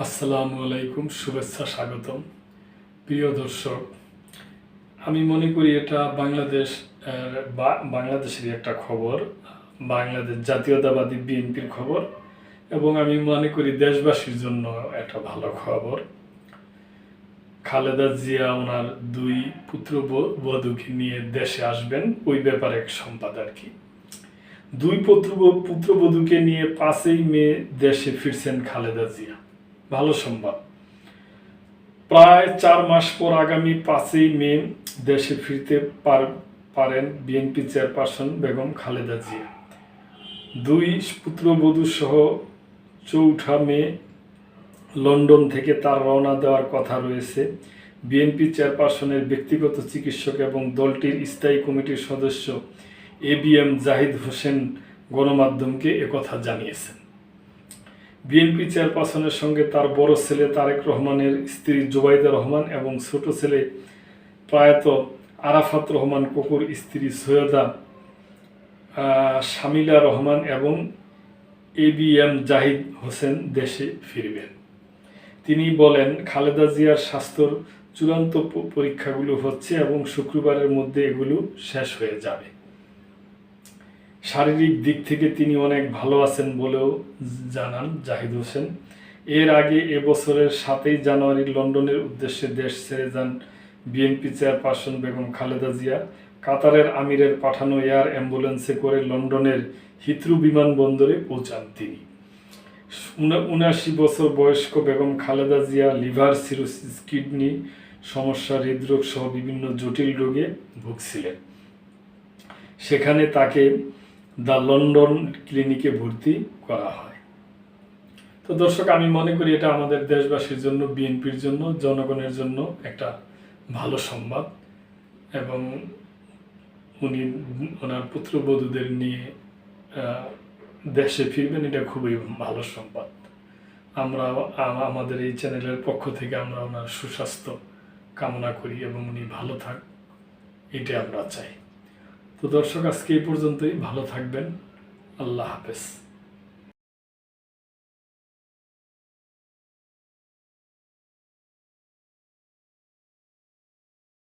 আসসালামু আলাইকুম শুভেচ্ছা স্বাগতম। প্রিয় দর্শক আমি মনে করি এটা বাংলাদেশ আহ, বা- বাংলাদেশেরই একটা খবর বাংলাদেশ জাতীয়তাবাদী বিএনপির খবর এবং আমি মনে করি দেশবাসীর জন্য একটা ভালো খবর। খালেদা জিয়া ওনার দুই পুত্র বধূকে নিয়ে দেশে আসবেন ওই ব্যাপারে এক সম্পাদ আর কি। দুই পুত্র পুত্রবধূকে নিয়ে পাঁচই মে দেশে ফিরছেন খালেদা জিয়া। ভালো সংবাদ প্রায় চার মাস পর আগামী পাঁচই মে দেশে ফিরতে পার- পারেন বিএনপি চেয়ারপারসন বেগম খালেদা জিয়া। দুই পুত্রবধূ সহ চৌঠা মে লন্ডন থেকে তার রওনা দেওয়ার কথা রয়েছে। বিএনপি চেয়ারপারসনের ব্যক্তিগত চিকিৎসক এবং দলটির স্থায়ী কমিটির সদস্য A B M Zahid Hossain গণমাধ্যমকে একথা জানিয়েছেন। বিএনপি চেয়ারপারসনের সঙ্গে তার বড় ছেলে তারেক রহমানের স্ত্রী জুবাইদা রহমান এবং ছোট ছেলে প্রয়াত আরাফাত রহমান, কুকুর স্ত্রী সৈয়দা শামিলা রহমান এবং A B M Zahid Hossain দেশে ফিরবেন। তিনি বলেন, খালেদা জিয়ার স্বাস্থ্যর চূড়ান্ত পরীক্ষাগুলো হচ্ছে এবং শুক্রবারের মধ্যে এগুলো শেষ হয়ে যাবে। শারীরিক দিক থেকে তিনি অনেক ভালো আছেন বলেও জানান জাহিদ হোসেন। এর আগে এবছরের সাতই জানুয়ারি লন্ডনের উদ্দেশ্যে দেশ ছেড়ে যান বিএনপি চেয়ারপারসন বেগম খালেদা জিয়া। কাতারের আমিরের পাঠানো এয়ার অ্যাম্বুলেন্সে করে লন্ডনের হিথ্রু বিমানবন্দরে পৌঁছান তিনি। উনা- উনাশি বছর বয়স্ক Begum Khaleda Zia liver cirrhosis kidney সমস্যা হৃদরোগ সহ বিভিন্ন জটিল রোগে ভুগছিলেন। সেখানে তাকে দ্য লন্ডন ক্লিনিকে ভর্তি করা হয়। তো দর্শক, আমি মনে করি এটা আমাদের দেশবাসীর জন্য, বিএনপির জন্য, জনগণের জন্য একটা ভালো সংবাদ এবং উনি ওনার পুত্রবধূদের নিয়ে দেশে ফিরবেন, এটা খুবই ভালো সংবাদ। আমরা আমাদের এই চ্যানেলের পক্ষ থেকে আমরা ওনার সুস্বাস্থ্য কামনা করি এবং উনি ভালো থাক এটা আমরা চাই। তো দর্শক আজকে এই পর্যন্তই। ভালো থাকবেন। আল্লাহ হাফেজ।